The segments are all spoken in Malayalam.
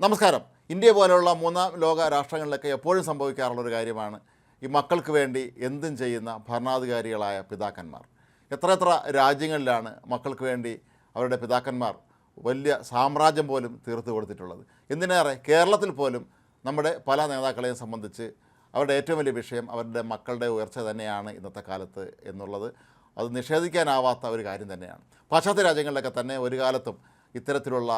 നമസ്കാരം. ഇന്ത്യ പോലെയുള്ള മൂന്നാം ലോക രാഷ്ട്രങ്ങളിലൊക്കെ എപ്പോഴും സംഭവിക്കാറുള്ളൊരു കാര്യമാണ് ഈ മക്കൾക്ക് വേണ്ടി എന്തും ചെയ്യുന്ന ഭരണാധികാരികളായ പിതാക്കന്മാർ. എത്ര എത്ര രാജ്യങ്ങളിലാണ് മക്കൾക്ക് വേണ്ടി അവരുടെ പിതാക്കന്മാർ വലിയ സാമ്രാജ്യം പോലും തീർത്തു കൊടുത്തിട്ടുള്ളത്. എന്തിനേറെ കേരളത്തിൽ പോലും നമ്മുടെ പല നേതാക്കളെയും സംബന്ധിച്ച് അവരുടെ ഏറ്റവും വലിയ വിഷയം അവരുടെ മക്കളുടെ ഉയർച്ച തന്നെയാണ് ഇന്നത്തെ കാലത്ത് എന്നുള്ളത്. അത് നിഷേധിക്കാനാവാത്ത ഒരു കാര്യം തന്നെയാണ്. പാശ്ചാത്യ രാജ്യങ്ങളിലൊക്കെ തന്നെ ഒരു കാലത്തും ഇത്തരത്തിലുള്ള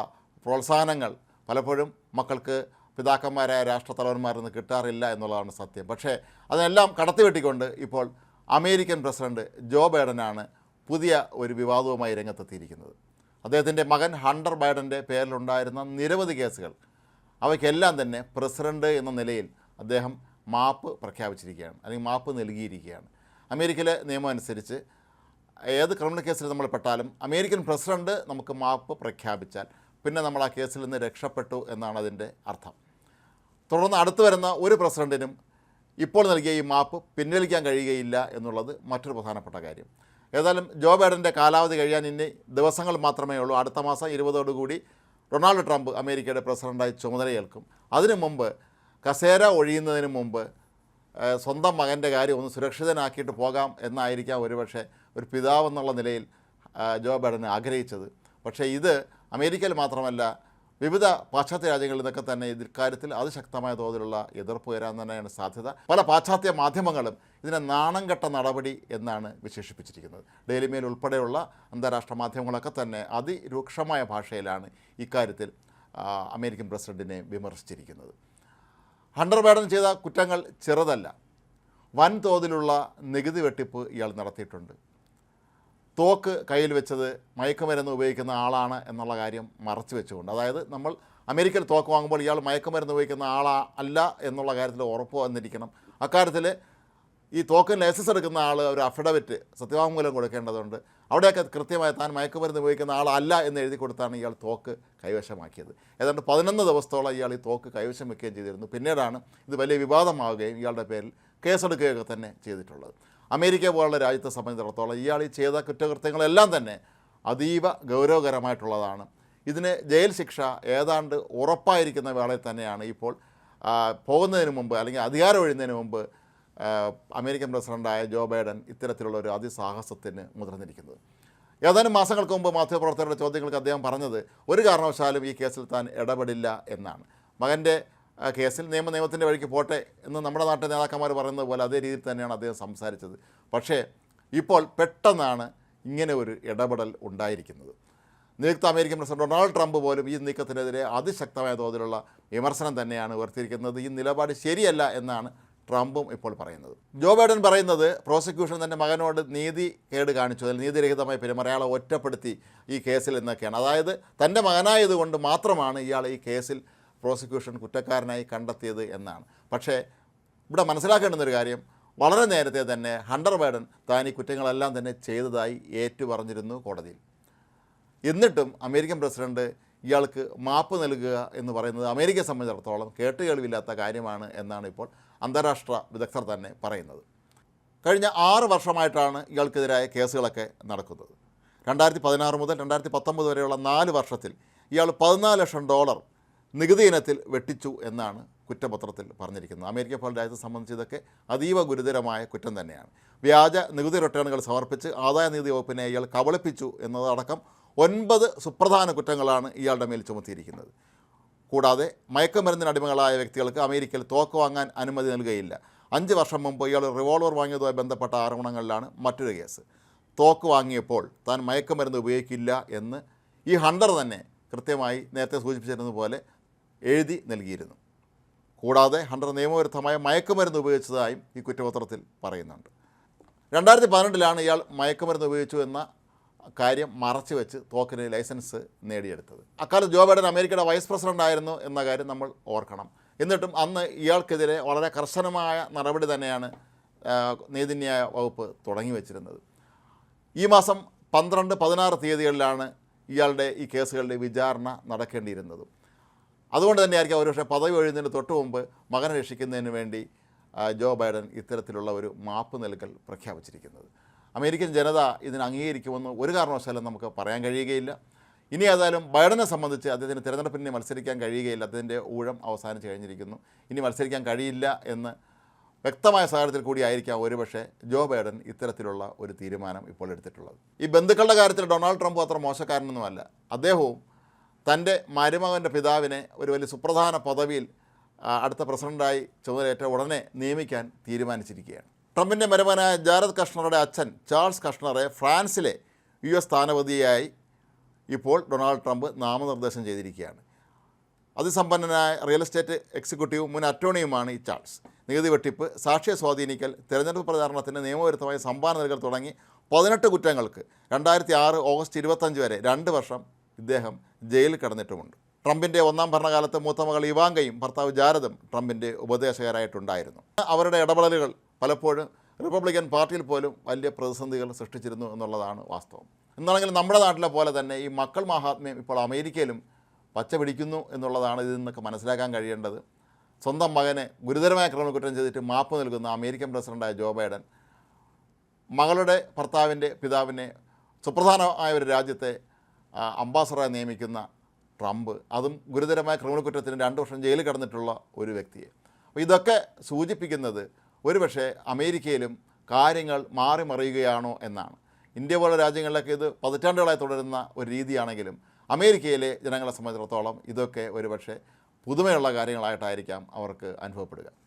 പ്രോത്സാഹനങ്ങൾ പലപ്പോഴും മക്കൾക്ക് പിതാക്കന്മാരായ രാഷ്ട്രത്തലവന്മാരിൽ നിന്ന് കിട്ടാറില്ല എന്നുള്ളതാണ് സത്യം. പക്ഷേ അതിനെല്ലാം കടത്തിവെട്ടിക്കൊണ്ട് ഇപ്പോൾ അമേരിക്കൻ പ്രസിഡന്റ് ജോ ബൈഡനാണ് പുതിയ ഒരു വിവാദവുമായി രംഗത്തെത്തിയിരിക്കുന്നത്. അദ്ദേഹത്തിന്റെ മകൻ ഹണ്ടർ ബൈഡന്റെ പേരിലുണ്ടായിരുന്ന നിരവധി കേസുകൾ അവയ്ക്കെല്ലാം തന്നെ പ്രസിഡന്റ് എന്ന നിലയിൽ അദ്ദേഹം മാപ്പ് പ്രഖ്യാപിച്ചിരിക്കുകയാണ് അല്ലെങ്കിൽ മാപ്പ് നൽകിയിരിക്കുകയാണ്. അമേരിക്കയിലെ നിയമം അനുസരിച്ച് ഏത് ക്രിമിനൽ കേസിൽ നമ്മൾ പെട്ടാലും അമേരിക്കൻ പ്രസിഡന്റ് നമുക്ക് മാപ്പ് പ്രഖ്യാപിച്ചാൽ പിന്നെ നമ്മൾ ആ കേസിൽ നിന്ന് രക്ഷപ്പെട്ടു എന്നാണ് അതിന്റെ അർത്ഥം. തുടർന്ന് അടുത്തു വരുന്ന ഒരു പ്രസിഡന്റിനും ഇപ്പോൾ നൽകിയ ഈ മാപ്പ് പിൻവലിക്കാൻ കഴിയുകയില്ല എന്നുള്ളത് മറ്റൊരു പ്രധാനപ്പെട്ട കാര്യം. ഏതായാലും ജോ ബൈഡന്റെ കാലാവധി കഴിയാൻ ഇനി ദിവസങ്ങൾ മാത്രമേ ഉള്ളൂ. അടുത്ത മാസം ഇരുപതോടുകൂടി ഡൊണാൾഡ് ട്രംപ് അമേരിക്കയുടെ പ്രസിഡന്റായി ചുമതലയേൽക്കും. അതിനു മുമ്പ് കസേര ഒഴിയുന്നതിന് മുമ്പ് സ്വന്തം മകന്റെ കാര്യം ഒന്ന് സുരക്ഷിതനാക്കിയിട്ട് പോകാം എന്നായിരിക്കാം ഒരുപക്ഷെ ഒരു പിതാവെന്നുള്ള നിലയിൽ ജോ ബൈഡൻ ആഗ്രഹിച്ചത്. പക്ഷേ ഇത് അമേരിക്കയിൽ മാത്രമല്ല വിവിധ പാശ്ചാത്യ രാജ്യങ്ങളിൽ നിന്നൊക്കെ തന്നെ ഇക്കാര്യത്തിൽ അതിശക്തമായ തോതിലുള്ള എതിർപ്പ് വരാൻ തന്നെയാണ് സാധ്യത. പല പാശ്ചാത്യ മാധ്യമങ്ങളും ഇതിനെ നാണം കെട്ട നടപടി എന്നാണ് വിശേഷിപ്പിച്ചിരിക്കുന്നത്. ഡെയിലി മെയിൽ ഉൾപ്പെടെയുള്ള അന്താരാഷ്ട്ര മാധ്യമങ്ങളൊക്കെ തന്നെ അതിരൂക്ഷമായ ഭാഷയിലാണ് ഇക്കാര്യത്തിൽ അമേരിക്കൻ പ്രസിഡന്റിനെ വിമർശിച്ചിരിക്കുന്നത്. ഹണ്ടർ ബൈഡൻ ചെയ്ത കുറ്റങ്ങൾ ചെറുതല്ല. വൻതോതിലുള്ള നികുതി വെട്ടിപ്പ് ഇയാൾ നടത്തിയിട്ടുണ്ട്. തോക്ക് കയ്യിൽ വെച്ചത് മയക്കുമരുന്ന് ഉപയോഗിക്കുന്ന ആളാണ് എന്നുള്ള കാര്യം മറച്ചു വെച്ചുകൊണ്ട്. അതായത് നമ്മൾ അമേരിക്കയിൽ തോക്ക് വാങ്ങുമ്പോൾ ഇയാൾ മയക്കുമരുന്ന് ഉപയോഗിക്കുന്ന ആളാ അല്ല എന്നുള്ള കാര്യത്തിൽ ഉറപ്പ് വന്നിരിക്കണം. അക്കാര്യത്തിൽ ഈ തോക്കിന് ലൈസൻസ് എടുക്കുന്ന ആൾ ഒരു അഫിഡവിറ്റ് സത്യവാങ്മൂലം കൊടുക്കേണ്ടതുണ്ട്. അവിടെയൊക്കെ കൃത്യമായി താൻ മയക്കുമരുന്ന് ഉപയോഗിക്കുന്ന ആളല്ല എന്ന് എഴുതി കൊടുത്താണ് ഇയാൾ തോക്ക് കൈവശമാക്കിയത്. ഏതാണ്ട് പതിനൊന്ന് ദിവസത്തോളം ഇയാൾ ഈ തോക്ക് കൈവശം വെക്കുകയും ചെയ്തിരുന്നു. പിന്നീടാണ് ഇത് വലിയ വിവാദമാവുകയും ഇയാളുടെ പേരിൽ കേസെടുക്കുകയൊക്കെ തന്നെ ചെയ്തിട്ടുള്ളത്. അമേരിക്ക പോലുള്ള രാജ്യത്തെ സംബന്ധിച്ചിടത്തോളം ഇയാൾ ഈ ചെയ്ത കുറ്റകൃത്യങ്ങളെല്ലാം തന്നെ അതീവ ഗൗരവകരമായിട്ടുള്ളതാണ്. ഇതിന് ജയിൽ ശിക്ഷ ഏതാണ്ട് ഉറപ്പായിരിക്കുന്ന വേളയിൽ തന്നെയാണ് ഇപ്പോൾ പോകുന്നതിന് മുമ്പ് അല്ലെങ്കിൽ അധികാരം ഒഴിയുന്നതിന് മുമ്പ് അമേരിക്കൻ പ്രസിഡന്റായ ജോ ബൈഡൻ ഇത്തരത്തിലുള്ള ഒരു അതിസാഹസത്തിന് മുതിർന്നിരിക്കുന്നത്. ഏതാനും മാസങ്ങൾക്ക് മുമ്പ് മാധ്യമപ്രവർത്തകരുടെ ചോദ്യങ്ങൾക്ക് അദ്ദേഹം പറഞ്ഞത് ഒരു കാരണവശാലും ഈ കേസിൽ താൻ ഇടപെടില്ല എന്നാണ്. മകന്റെ കേസിൽ നിയമ നിയമത്തിന്റെ വഴിക്ക് പോട്ടെ എന്ന് നമ്മുടെ നാട്ടിലെ നേതാക്കന്മാർ പറയുന്നത് പോലെ അതേ രീതിയിൽ തന്നെയാണ് അദ്ദേഹം സംസാരിച്ചത്. പക്ഷേ ഇപ്പോൾ പെട്ടെന്നാണ് ഇങ്ങനെ ഒരു ഇടപെടൽ ഉണ്ടായിരിക്കുന്നത്. നിയുക്ത അമേരിക്കൻ പ്രസിഡന്റ് ഡൊണാൾഡ് ട്രംപ് പോലും ഈ നീക്കത്തിനെതിരെ അതിശക്തമായ തോതിലുള്ള വിമർശനം തന്നെയാണ് ഉയർത്തിയിരിക്കുന്നത്. ഈ നിലപാട് ശരിയല്ല എന്നാണ് ട്രംപും ഇപ്പോൾ പറയുന്നത്. ജോ ബൈഡൻ പറയുന്നത് പ്രോസിക്യൂഷൻ തന്റെ മകനോട് നീതി കേട് കാണിച്ചു. അതിൽ നീതിരഹിതമായി പെരുമാറി അയാളെ ഒറ്റപ്പെടുത്തി ഈ കേസിൽ എന്നൊക്കെയാണ്. അതായത് തന്റെ മകനായതുകൊണ്ട് മാത്രമാണ് ഇയാൾ ഈ കേസിൽ പ്രോസിക്യൂഷൻ കുറ്റക്കാരനായി കണ്ടെത്തിയത് എന്നാണ്. പക്ഷേ ഇവിടെ മനസ്സിലാക്കേണ്ടുന്ന ഒരു കാര്യം വളരെ നേരത്തെ തന്നെ ഹണ്ടർ ബൈഡൻ താൻ ഈ കുറ്റങ്ങളെല്ലാം തന്നെ ചെയ്തതായി ഏറ്റുപറഞ്ഞിരുന്നു കോടതിയിൽ. എന്നിട്ടും അമേരിക്കൻ പ്രസിഡന്റ് ഇയാൾക്ക് മാപ്പ് നൽകുക എന്ന് പറയുന്നത് അമേരിക്കയെ സംബന്ധിച്ചിടത്തോളം കേട്ടുകേൾവില്ലാത്ത കാര്യമാണ് എന്നാണ് ഇപ്പോൾ അന്താരാഷ്ട്ര വിദഗ്ധർ തന്നെ പറയുന്നത്. കഴിഞ്ഞ ആറ് വർഷമായിട്ടാണ് ഇയാൾക്കെതിരായ കേസുകളൊക്കെ നടക്കുന്നത്. രണ്ടായിരത്തി പതിനാറ് മുതൽ രണ്ടായിരത്തി പത്തൊമ്പത് വരെയുള്ള നാല് വർഷത്തിൽ ഇയാൾ പതിനാല് ലക്ഷം ഡോളർ നികുതി ഇനത്തിൽ വെട്ടിച്ചു എന്നാണ് കുറ്റപത്രത്തിൽ പറഞ്ഞിരിക്കുന്നത്. അമേരിക്ക പോലെ രാജ്യത്തെ സംബന്ധിച്ച് ഇതൊക്കെ അതീവ ഗുരുതരമായ കുറ്റം തന്നെയാണ്. വ്യാജ നികുതി റിട്ടേണുകൾ സമർപ്പിച്ച് ആദായ നികുതി വകുപ്പിനെ ഇയാൾ കബളിപ്പിച്ചു എന്നതടക്കം ഒൻപത് സുപ്രധാന കുറ്റങ്ങളാണ് ഇയാളുടെ മേൽ ചുമത്തിയിരിക്കുന്നത്. കൂടാതെ മയക്കുമരുന്നിന് അടിമകളായ വ്യക്തികൾക്ക് അമേരിക്കയിൽ തോക്ക് വാങ്ങാൻ അനുമതി നൽകുകയില്ല. അഞ്ച് വർഷം മുമ്പ് ഇയാൾ റിവോൾവർ വാങ്ങിയതുമായി ബന്ധപ്പെട്ട ആരോപണങ്ങളിലാണ് മറ്റൊരു കേസ്. തോക്ക് വാങ്ങിയപ്പോൾ താൻ മയക്കുമരുന്ന് ഉപയോഗിക്കില്ല എന്ന് ഈ ഹണ്ടർ തന്നെ കൃത്യമായി നേരത്തെ സൂചിപ്പിച്ചിരുന്നത് പോലെ എഴുതി നൽകിയിരുന്നു. കൂടാതെ ഹണ്ടർ നിയമവിരുദ്ധമായ മയക്കുമരുന്ന് ഉപയോഗിച്ചതായും ഈ കുറ്റപത്രത്തിൽ പറയുന്നുണ്ട്. രണ്ടായിരത്തി പതിനെട്ടിലാണ് ഇയാൾ മയക്കുമരുന്ന് ഉപയോഗിച്ചു എന്ന കാര്യം മറച്ചു വെച്ച് തോക്കിന് ലൈസൻസ് നേടിയെടുത്തത്. അക്കാലത്ത് ജോ ബൈഡൻ അമേരിക്കയുടെ വൈസ് പ്രസിഡന്റ് ആയിരുന്നു എന്ന കാര്യം നമ്മൾ ഓർക്കണം. എന്നിട്ടും അന്ന് ഇയാൾക്കെതിരെ വളരെ കർശനമായ നടപടി തന്നെയാണ് നീതിന്യായ വകുപ്പ് തുടങ്ങി വെച്ചിരുന്നത്. ഈ മാസം പന്ത്രണ്ട് പതിനാറ് തീയതികളിലാണ് ഇയാളുടെ ഈ കേസുകളുടെ വിചാരണ നടക്കേണ്ടിയിരുന്നത്. അതുകൊണ്ട് തന്നെയായിരിക്കും ഒരുപക്ഷെ പദവി ഒഴിയുന്നതിന് തൊട്ട് മുമ്പ് മകനെ രക്ഷിക്കുന്നതിന് വേണ്ടി ജോ ബൈഡൻ ഇത്തരത്തിലുള്ള ഒരു മാപ്പ് നൽകൽ പ്രഖ്യാപിച്ചിരിക്കുന്നത്. അമേരിക്കൻ ജനത ഇതിന് അംഗീകരിക്കുമെന്ന് ഒരു കാരണവശാലും നമുക്ക് പറയാൻ കഴിയുകയില്ല. ഇനി ഏതായാലും ബൈഡനെ സംബന്ധിച്ച് അദ്ദേഹത്തിന് തിരഞ്ഞെടുപ്പിന് മത്സരിക്കാൻ കഴിയുകയില്ല. അദ്ദേഹത്തിന്റെ ഊഴം അവസാനിച്ച് കഴിഞ്ഞിരിക്കുന്നു. ഇനി മത്സരിക്കാൻ കഴിയില്ല എന്ന് വ്യക്തമായ സാഹചര്യത്തിൽ കൂടി ആയിരിക്കാം ഒരുപക്ഷെ ജോ ബൈഡൻ ഇത്തരത്തിലുള്ള ഒരു തീരുമാനം ഇപ്പോൾ എടുത്തിട്ടുള്ളത്. ഈ ബന്ധുക്കളുടെ കാര്യത്തിൽ ഡൊണാൾഡ് ട്രംപ് അത്ര മോശക്കാരനൊന്നുമല്ല. അദ്ദേഹവും തന്റെ മരുമകന്റെ പിതാവിനെ ഒരു വലിയ സുപ്രധാന പദവിയിൽ അടുത്ത പ്രസിഡന്റായി ചുമതലയേറ്റ ഉടനെ നിയമിക്കാൻ തീരുമാനിച്ചിരിക്കുകയാണ്. ട്രംപിന്റെ മരുമകനായ ജാരദ് കഷ്ണറുടെ അച്ഛൻ ചാൾസ് കഷ്ണറെ ഫ്രാൻസിലെ യു എസ് സ്ഥാനപതിയായി ഇപ്പോൾ ഡൊണാൾഡ് ട്രംപ് നാമനിർദ്ദേശം ചെയ്തിരിക്കുകയാണ്. അതിസമ്പന്നനായ റിയൽ എസ്റ്റേറ്റ് എക്സിക്യൂട്ടീവ് മുൻ അറ്റോർണിയുമാണ് ഈ ചാൾസ്. നികുതി വെട്ടിപ്പ് സാക്ഷ്യ സ്വാധീനിക്കൽ തിരഞ്ഞെടുപ്പ് പ്രചാരണത്തിന് നിയമവിരുദ്ധമായ സംഭാവന നൽകൽ തുടങ്ങി പതിനെട്ട് കുറ്റങ്ങൾക്ക് രണ്ടായിരത്തി ആറ് ഓഗസ്റ്റ് ഇരുപത്തഞ്ച് വരെ രണ്ട് വർഷം ഇദ്ദേഹം ജയിലിൽ കിടന്നിട്ടുമുണ്ട്. ട്രംപിന്റെ ഒന്നാം ഭരണകാലത്ത് മൂത്ത മകൾ ഇവാങ്കയും ഭർത്താവ് ജാരദും ട്രംപിന്റെ ഉപദേശകരായിട്ടുണ്ടായിരുന്നു. അവരുടെ ഇടപെടലുകൾ പലപ്പോഴും റിപ്പബ്ലിക്കൻ പാർട്ടിയിൽ പോലും വലിയ പ്രതിസന്ധികൾ സൃഷ്ടിച്ചിരുന്നു എന്നുള്ളതാണ് വാസ്തവം. എന്നാണെങ്കിലും നമ്മുടെ നാട്ടിലെ പോലെ തന്നെ ഈ മക്കൾ മഹാത്മ്യം ഇപ്പോൾ അമേരിക്കയിലും പച്ച പിടിക്കുന്നു എന്നുള്ളതാണ് ഇതിൽ നിന്നൊക്കെ മനസ്സിലാക്കാൻ കഴിയേണ്ടത്. സ്വന്തം മകനെ ഗുരുതരമായ ക്രിമിനൽ കുറ്റം ചെയ്തിട്ട് മാപ്പ് നൽകുന്ന അമേരിക്കൻ പ്രസിഡന്റായ ജോ ബൈഡൻ മകളുടെ ഭർത്താവിന്റെ പിതാവിനെ സുപ്രധാനമായ ഒരു രാജ്യത്തെ ആ, അംബാസഡറായി നിയമിക്കുന്ന ട്രംപ് അതും ഗുരുതരമായ ക്രിമിനൽ കുറ്റത്തിന് രണ്ട് വർഷം ജയിലിൽ കടന്നിട്ടുള്ള ഒരു വ്യക്തിയെ. അപ്പോൾ ഇതൊക്കെ സൂചിപ്പിക്കുന്നത് ഒരുപക്ഷെ അമേരിക്കയിലും കാര്യങ്ങൾ മാറി മറിയുകയാണോ എന്നാണ്. ഇന്ത്യ പോലുള്ള രാജ്യങ്ങളിലൊക്കെ ഇത് പതിറ്റാണ്ടുകളായി തുടരുന്ന ഒരു രീതിയാണെങ്കിലും അമേരിക്കയിലെ ജനങ്ങളെ സംബന്ധിച്ചിടത്തോളം ഇതൊക്കെ ഒരുപക്ഷെ പുതുമയുള്ള കാര്യങ്ങളായിട്ടായിരിക്കാം അവർക്ക് അനുഭവപ്പെടുക.